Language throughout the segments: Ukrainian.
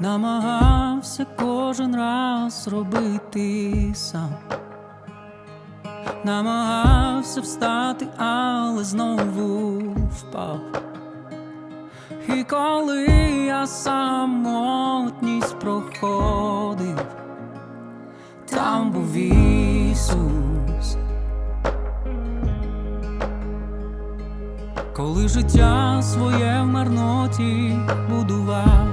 Намагався кожен раз робити сам, намагався встати, але знову впав. І коли я самотність проходив, там був Ісус. Коли життя своє в марноті будував,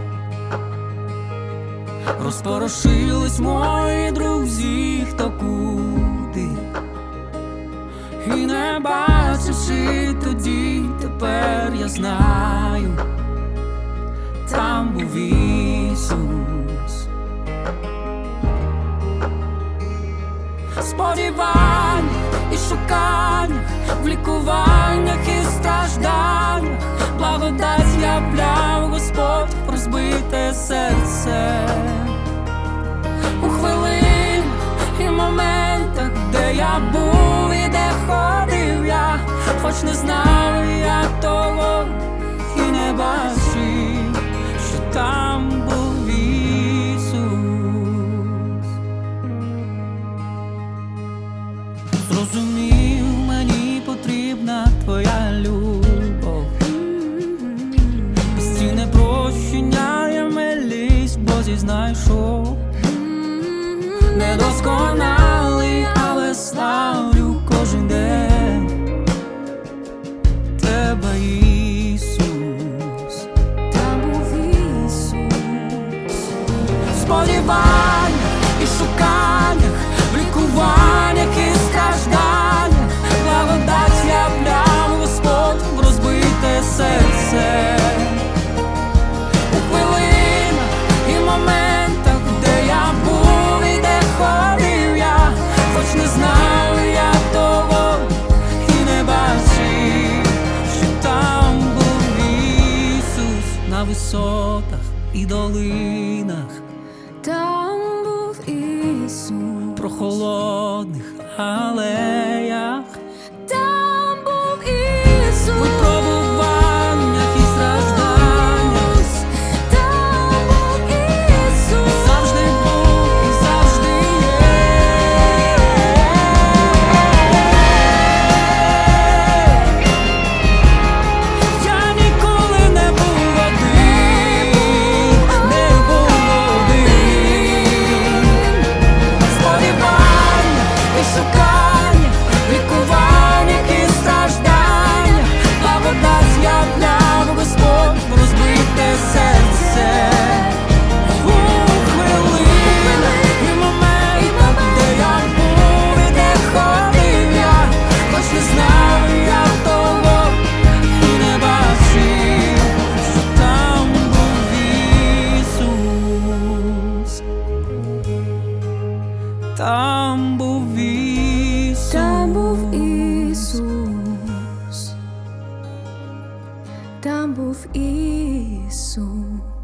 розпорошились мої друзі, хто куди, і не бачивши тоді, тепер я знаю, там був Ісус. Сподівань і шукань, в лікуваннях хоч не знав я того і не бачив, що там був Ісус. Зрозумів, мені потрібна твоя любов. Безцінне прощення я милість, бо знайшов. Недосконалий, але славлю на висотах і долинах. Там був Ісус. прохолодних алеях, Там був Ісус. Там був Ісус. Там був Ісус.